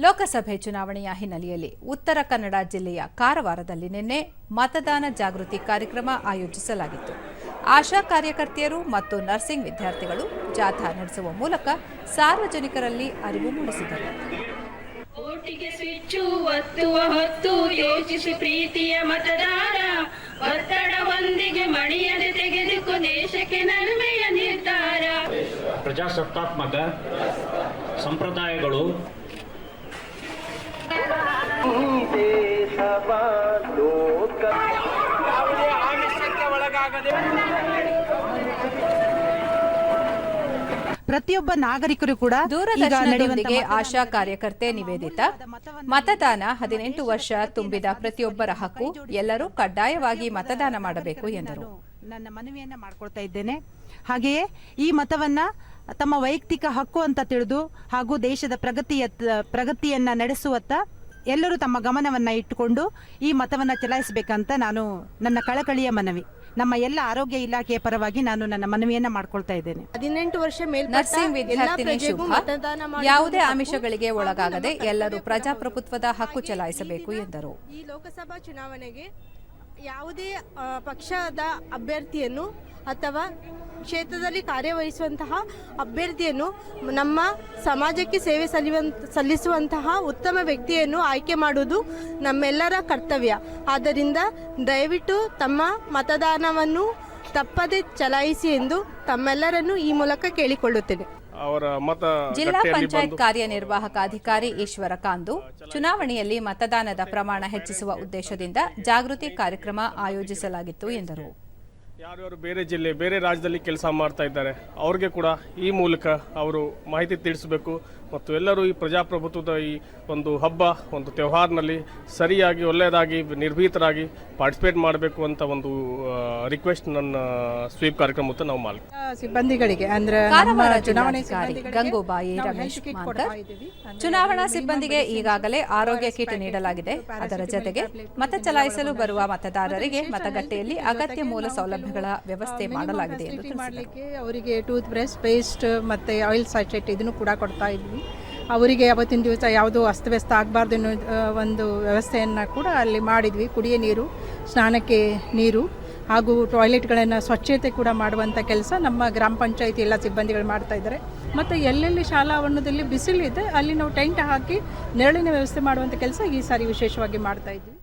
ಲೋಕಸಭೆ ಚುನಾವಣೆಯ ಹಿನ್ನೆಲೆಯಲ್ಲಿ ಉತ್ತರ ಕನ್ನಡ ಜಿಲ್ಲೆಯ ಕಾರವಾರದಲ್ಲಿ ನಿನ್ನೆ ಮತದಾನ ಜಾಗೃತಿ ಕಾರ್ಯಕ್ರಮ ಆಯೋಜಿಸಲಾಗಿತ್ತು. ಆಶಾ ಕಾರ್ಯಕರ್ತೆಯರು ಮತ್ತು ನರ್ಸಿಂಗ್ ವಿದ್ಯಾರ್ಥಿಗಳು ಜಾಥಾ ನಡೆಸುವ ಮೂಲಕ ಸಾರ್ವಜನಿಕರಲ್ಲಿ ಅರಿವು ಮೂಡಿಸಿದರು. ಓಟಿಗೆ ಸ್ವಿಚ್ಚು ಒತ್ತುವ ಹೊತ್ತು ಯೋಚಿಸಿ ಪ್ರೀತಿಯ ಮತದಾರ. ಒತ್ತಡವೊಂದಿಗೆ ಮಣಿಯದೆ ತೆಗೆದುಕೊ ದೇಶಕ್ಕೆ ನಲ್ಮೆಯ ನಿರ್ಧಾರ. ಪ್ರಜಾಸತ್ತಾತ್ಮಕ ಸಂಪ್ರದಾಯಗಳು ಪ್ರತಿಯೊಬ್ಬ ನಾಗರಿಕರು ಕೂಡ ದೂರದರ್ಶನದೊಂದಿಗೆ ಆಶಾ ಕಾರ್ಯಕರ್ತೆ ನಿವೇದಿತ. ಮತದಾನ ಹದಿನೆಂಟು ವರ್ಷ ತುಂಬಿದ ಪ್ರತಿಯೊಬ್ಬರ ಹಕ್ಕು. ಎಲ್ಲರೂ ಕಡ್ಡಾಯವಾಗಿ ಮತದಾನ ಮಾಡಬೇಕು ಎಂದರು. ನನ್ನ ಮನವಿಯನ್ನ ಮಾಡ್ಕೊಳ್ತಾ ಇದ್ದೇನೆ. ಹಾಗೆಯೇ ಈ ಮತವನ್ನ ತಮ್ಮ ವೈಯಕ್ತಿಕ ಹಕ್ಕು ಅಂತ ತಿಳಿದು ಹಾಗೂ ದೇಶದ ಪ್ರಗತಿಯ ಪ್ರಗತಿಯನ್ನ ನಡೆಸುವತ್ತ ಎಲ್ಲರೂ ತಮ್ಮ ಗಮನವನ್ನು ಇಟ್ಟುಕೊಂಡು ಈ ಮತವನ್ನ ಚಲಾಯಿಸಬೇಕಂತ ನಾನು ನನ್ನ ಕಳಕಳಿಯ ಮನವಿ. ನಮ್ಮ ಎಲ್ಲ ಆರೋಗ್ಯ ಇಲಾಖೆಯ ಪರವಾಗಿ ನಾನು ನನ್ನ ಮನವಿಯನ್ನ ಮಾಡ್ಕೊಳ್ತಾ ಇದ್ದೇನೆ. ಹದಿನೆಂಟು ವರ್ಷ ಮೇಲ್ಪಟ್ಟ ನರ್ಸಿಂಗ್ ಎಲ್ಲಾ ವಿದ್ಯಾರ್ಥಿನಿ ಶುಭ ಯಾವುದೇ. ಆಮಿಷಗಳಿಗೆ ಒಳಗಾಗದೆ ಎಲ್ಲರೂ ಪ್ರಜಾಪ್ರಭುತ್ವದ ಹಕ್ಕು ಚಲಾಯಿಸಬೇಕು ಎಂದರು. ಈ ಲೋಕಸಭಾ ಚುನಾವಣೆಗೆ ಯಾವುದೇ ಪಕ್ಷದ ಅಭ್ಯರ್ಥಿಯನ್ನು ಅಥವಾ ಕ್ಷೇತ್ರದಲ್ಲಿ ಕಾರ್ಯವಹಿಸುವಂತಹ ಅಭ್ಯರ್ಥಿಯನ್ನು ನಮ್ಮ ಸಮಾಜಕ್ಕೆ ಸೇವೆ ಸಲ್ಲಿವಂತ, ಸಲ್ಲಿಸುವಂತಹ ಉತ್ತಮ ವ್ಯಕ್ತಿಯನ್ನು ಆಯ್ಕೆ ಮಾಡುವುದು ನಮ್ಮೆಲ್ಲರ ಕರ್ತವ್ಯ. ಆದ್ದರಿಂದ ದಯವಿಟ್ಟು ತಮ್ಮ ಮತದಾನವನ್ನು ತಪ್ಪದೆ ಚಲಾಯಿಸಿ ಎಂದು ತಮ್ಮೆಲ್ಲರನ್ನು ಈ ಮೂಲಕ ಕೇಳಿಕೊಳ್ಳುತ್ತೇನೆ. ಅವರ ಮತ ಜಿಲ್ಲಾ ಪಂಚಾಯತ್ ಕಾರ್ಯನಿರ್ವಾಹಕ ಅಧಿಕಾರಿ ಈಶ್ವರ ಕಾಂದು ಚುನಾವಣೆಯಲ್ಲಿ ಮತದಾನದ ಪ್ರಮಾಣ ಹೆಚ್ಚಿಸುವ ಉದ್ದೇಶದಿಂದ ಜಾಗೃತಿ ಕಾರ್ಯಕ್ರಮ ಆಯೋಜಿಸಲಾಗಿತ್ತು ಎಂದರು. ಯಾರ್ಯಾರು ಬೇರೆ ಜಿಲ್ಲೆ ಬೇರೆ ರಾಜ್ಯದಲ್ಲಿ ಕೆಲಸ ಮಾಡ್ತಾ ಇದ್ದಾರೆ ಅವ್ರಿಗೆ ಕೂಡ ಈ ಮೂಲಕ ಅವರು ಮಾಹಿತಿ ತಿಳಿಸಬೇಕು. ಮತ್ತು ಎಲ್ಲರೂ ಈ ಪ್ರಜಾಪ್ರಭುತ್ವದ ಈ ಒಂದು ಹಬ್ಬ ಒಂದು ತ್ಯವಹಾರ್ನಲ್ಲಿ ಸರಿಯಾಗಿ ಒಳ್ಳೆಯದಾಗಿ ನಿರ್ಭೀತರಾಗಿ ಪಾರ್ಟಿಸಿಪೇಟ್ ಮಾಡಬೇಕು ಅಂತ ಒಂದು ರಿಕ್ವೆಸ್ಟ್ ನನ್ನ ಸ್ವೀಪ್ ಕಾರ್ಯಕ್ರಮ ಅಂತ ನಾವು ಮಾಡಿ ಸಿಬ್ಬಂದಿಗಳಿಗೆ ಅಂದ್ರೆ ಗಂಗೂಬಾಯಿ ರಮೇಶ್ ಚುನಾವಣಾ ಸಿಬ್ಬಂದಿಗೆ ಈಗಾಗಲೇ ಆರೋಗ್ಯ ಕಿಟ್ ನೀಡಲಾಗಿದೆ. ಮತ್ತು ಅದರ ಜೊತೆಗೆ ಮತ ಚಲಾಯಿಸಲು ಬರುವ ಮತದಾರರಿಗೆ ಮತಗಟ್ಟೆಯಲ್ಲಿ ಅಗತ್ಯ ಮೂಲ ನಾವು ಸೌಲಭ್ಯಗಳ ವ್ಯವಸ್ಥೆ ಮಾಡಲಾಗಿದೆ ಎಂದು ಮಾಡ್ಲಿಕ್ಕೆ ಅವರಿಗೆ ಟೂತ್ ಬ್ರಷ್ ಪೇಸ್ಟ್ ಮತ್ತೆ ಆಯಿಲ್ ಸ್ಯಾಚೆಟ್ ಇದನ್ನು ಕೂಡ ಕೊಡ್ತಾ ಇದ್ವಿ. ಅವರಿಗೆ ಅವತ್ತಿನ ದಿವಸ ಯಾವುದು ಅಸ್ತವ್ಯಸ್ತ ಆಗಬಾರ್ದು ಅನ್ನೋ ಒಂದು ವ್ಯವಸ್ಥೆಯನ್ನು ಕೂಡ ಅಲ್ಲಿ ಮಾಡಿದ್ವಿ. ಕುಡಿಯ ನೀರು ಸ್ನಾನಕ್ಕೆ ನೀರು ಹಾಗೂ ಟಾಯ್ಲೆಟ್ಗಳನ್ನು ಸ್ವಚ್ಛತೆ ಕೂಡ ಮಾಡುವಂಥ ಕೆಲಸ ನಮ್ಮ ಗ್ರಾಮ ಪಂಚಾಯತಿ ಎಲ್ಲ ಸಿಬ್ಬಂದಿಗಳು ಮಾಡ್ತಾ ಇದ್ದಾರೆ. ಮತ್ತು ಎಲ್ಲೆಲ್ಲಿ ಶಾಲಾ ಆವರಣದಲ್ಲಿ ಬಿಸಿಲಿದೆ ಅಲ್ಲಿ ನಾವು ಟೆಂಟ್ ಹಾಕಿ ನೆರಳಿನ ವ್ಯವಸ್ಥೆ ಮಾಡುವಂಥ ಕೆಲಸ ಈ ಸಾರಿ ವಿಶೇಷವಾಗಿ ಮಾಡ್ತಾ ಇದ್ವಿ.